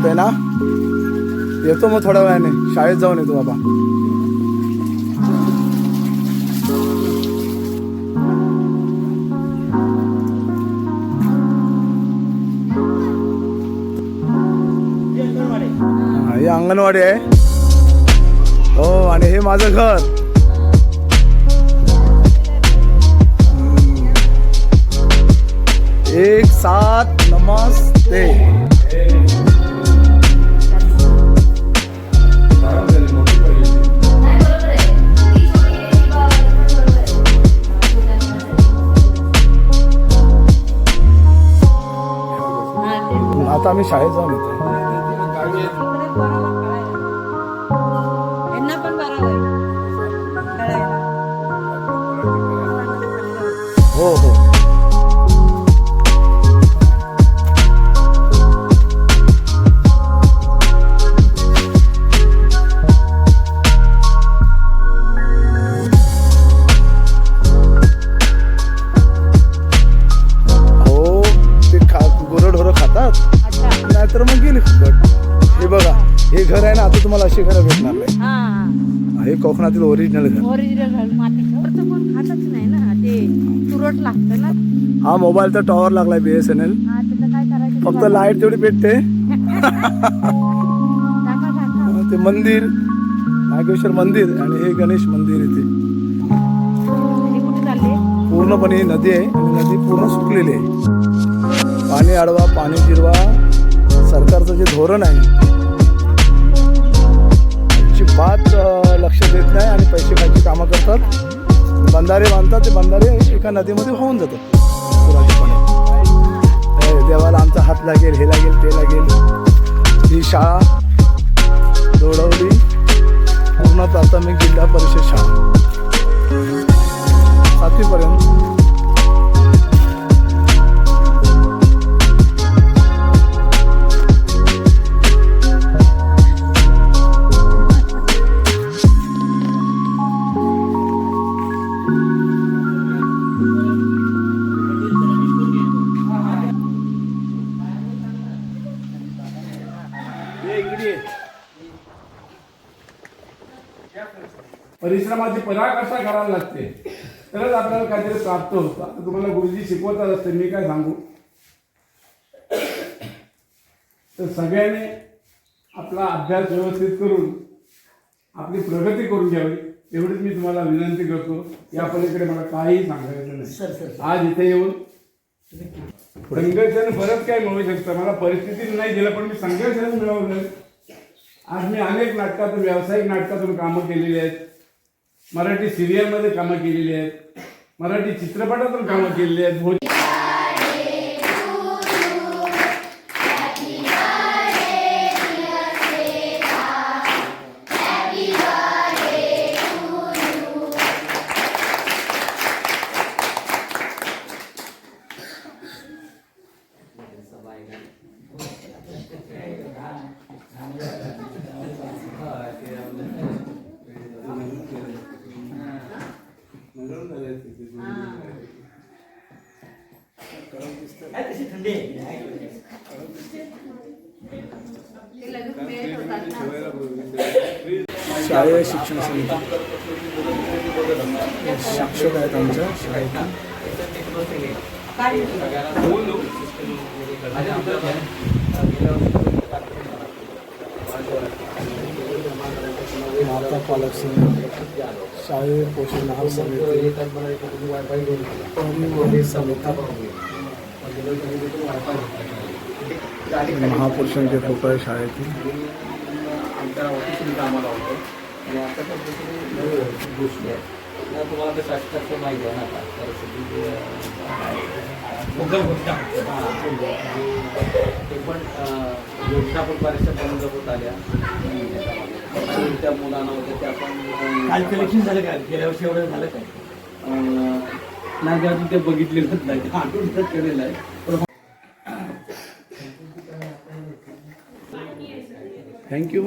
करतोय ना येतो मग थोड्या वेळाने. शाळेत जाऊन येतो बाबा. हे ही अंगणवाडी आहे. हो आणि हे माझं घर. एक सात नमस्ते. आता आम्ही शाळेत जाऊन येतो. यांना पण बरोबर घर आहे ना आता तुम्हाला अशी घरं भेटणार नाही. हा हे. कोकणातील ओरिजिनल घर. ओरिजिनल घर. मातीचं वरचं कोण खातच नाही ना. ते तुरट लागतं ना. हा मोबाईलचा टॉवर लागलाय बी एस एन एल हा काय करायचं ते फक्त. लाइट तेवढी भेटते. ते मंदिर नागेश्वर मंदिर आणि हे गणेश मंदिर चालले? पूर्णपणे ही नदी आहे आणि नदी पूर्ण सुकलेली आहे. पाणी अडवा पाणी जिरवा सरकारचं जे धोरण आहे अजिबात लक्ष देत नाही आणि पैसे खायची कामं करतात. बंधारे बांधतात ते बंधारे एका नदीमध्ये होऊन जातात. देवाला आमचा हात लागेल हे लागेल ते लागेल. ही शाळा दोडवली. पूर्ण प्राथमिक जिल्हा परिषद परिश्रमाची पराकाष्ठा करायला लागते? तरच आपल्याला काहीतरी प्राप्त होतं. आता तुम्हाला गुरुजी शिकवतच असते मी काय सांगू? तर सगळ्यांनी आपला अभ्यास व्यवस्थित करून आपली प्रगती करून घ्यावी एवढीच मी तुम्हाला विनंती करतो. या पलीकडे मला काहीही सांगायचं नाही. आज इथे येऊन संघर्षाने परत काही मिळू शकतं? मला परिस्थितीने नाही दिलं पण मी संघर्षाने मिळवलं. आज मी अनेक नाटकातून व्यावसायिक नाटकातून कामं केलेली आहेत. मराठी सिरियलमध्ये कामं केलेली आहेत. मराठी चित्रपटातून कामं केलेली आहेत. शालेय शिक्षण समिती. शिक्षक आहेत आमच्या शाळेत माता पालक संघ शाळे पोषण आहार समिती परिवहन समिती महापुरुषांचे फोटो आहे शाळेतील आमच्या ऑफिसमध्ये कामाला होतो आणि आता पद्धतीने गोष्टी आहेत तुम्हाला कसं असतं माहिती आहे ना आता परिस्थिती हां. ते पण योजना पण बऱ्याचशा बंद होत आल्या त्या मुलांना वगैरे त्या पण काल कलेक्शन झालं का? गेल्या वर्षी एवढं झालं काय नाही अजून ते बघितलेलं नाही. आठवण केलेलं आहे. पण थँक्यू